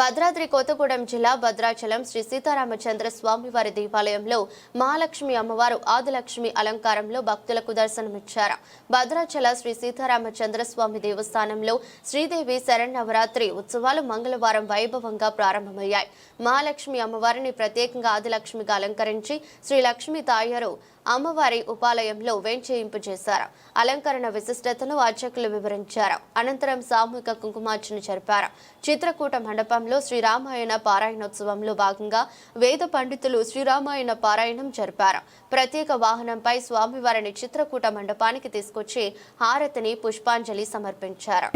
భద్రాద్రి కొత్తగూడెం జిల్లా భద్రాచలం శ్రీ సీతారామచంద్ర స్వామివారి దేవాలయంలో మహాలక్ష్మి అమ్మవారు ఆదిలక్ష్మి అలంకారంలో భక్తులకు దర్శనమిచ్చారు. భద్రాచల శ్రీ సీతారామచంద్ర స్వామి దేవస్థానంలో శ్రీదేవి శరణవరాత్రి ఉత్సవాలు మంగళవారం వైభవంగా ప్రారంభమయ్యాయి. మహాలక్ష్మి అమ్మవారిని ప్రత్యేకంగా ఆదిలక్ష్మిగా అలంకరించి శ్రీ లక్ష్మి తాయారు అమ్మవారి ఉపాలయంలో వేంచేయింపు చేశారు? అలంకరణ విశిష్టతను అర్చకులు వివరించారు. అనంతరం సామూహిక కుంకుమార్చన జరిపారు. చిత్రకూట మండపంలో శ్రీరామాయణ పారాయణోత్సవంలో భాగంగా వేద పండితులు శ్రీరామాయణ పారాయణం జరిపారు. ప్రత్యేక వాహనంపై స్వామివారిని చిత్రకూట మండపానికి తీసుకొచ్చి హారతిని పుష్పాంజలి సమర్పించారు.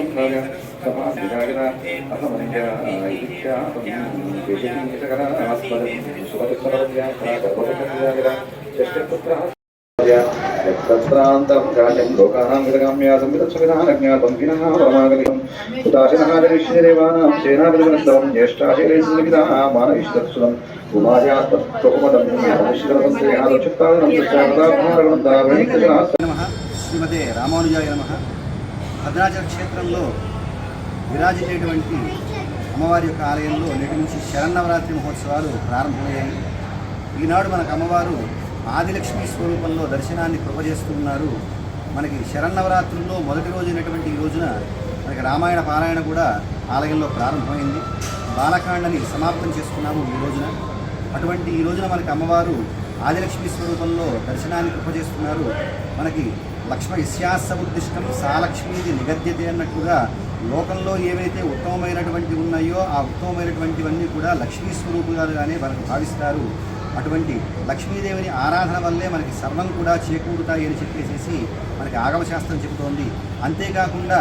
యత్రాంతర్జాతం లోకానాం విదగామ్యాసం విదత్సవిధానజ్ఞాతం వినః పరమాగతికం ఉదాసినః జనిష్యదేవానాం సేనాపతివనస్తవం జ్యేష్ఠాశైలేసులిఖితాः మానవిష్టత్సులం ఉమాయాత్మకుమదం యాదశిఖరసంశ్రేయాదచిత్తాదనం తస్యాపదాభారగణంతావేణికజనాస్త శ్రీమతే రామానుజాయ నమ. భద్రాచల క్షేత్రంలో విరాజించేటువంటి అమ్మవారి యొక్క ఆలయంలో నేటి నుంచి శరన్నవరాత్రి మహోత్సవాలు ప్రారంభమయ్యాయి. ఈనాడు మనకు అమ్మవారు ఆదిలక్ష్మి స్వరూపంలో దర్శనాన్ని కృపజేస్తున్నారు. మనకి శరన్నవరాత్రుల్లో మొదటి రోజైనటువంటి ఈ రోజున మనకి రామాయణ పారాయణ కూడా ఆలయంలో ప్రారంభమైంది. బాలకాండని సమాప్తం చేసుకున్నాము ఈ రోజున. అటువంటి ఈ రోజున మనకి అమ్మవారు ఆదిలక్ష్మి స్వరూపంలో దర్శనాన్ని కృపజేస్తున్నారు. మనకి లక్ష్మ ఇస్యాసముద్దిష్టం సాలక్ష్మీది నిగద్యతే అన్నట్టుగా లోకంలో ఏవైతే ఉత్తమమైనటువంటి ఉన్నాయో ఆ ఉత్తమమైనటువంటివన్నీ కూడా లక్ష్మీ స్వరూపులుగానే మనకు భావిస్తారు. అటువంటి లక్ష్మీదేవిని ఆరాధన వల్లే మనకి సర్వం కూడా చేకూరుతాయి అని చెప్పేసి మనకి ఆగమశాస్త్రం చెబుతోంది. అంతేకాకుండా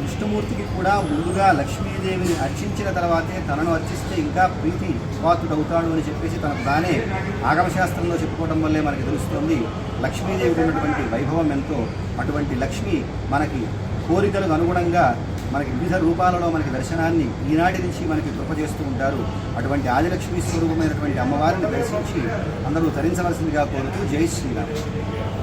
విష్ణుమూర్తికి కూడా ముందుగా లక్ష్మీదేవిని అర్చించిన తర్వాతే తనను అర్చిస్తే ఇంకా ప్రీతి పాత్రుడవుతాడు అని చెప్పేసి తనకు తానే ఆగమశాస్త్రంలో చెప్పుకోవడం వల్లే మనకి తెలుస్తుంది. లక్ష్మీదేవికి ఉన్నటువంటి వైభవం ఎంతో. అటువంటి లక్ష్మి మనకి కోరికలకు అనుగుణంగా మనకి వివిధ రూపాలలో మనకి దర్శనాన్ని ఈనాటి నుంచి మనకి కృప చేస్తూ ఉంటారు. అటువంటి ఆదిలక్ష్మి స్వరూపమైనటువంటి అమ్మవారిని దర్శించి అందరూ ధరించవలసిందిగా కోరుతూ జై శ్రీరామ్.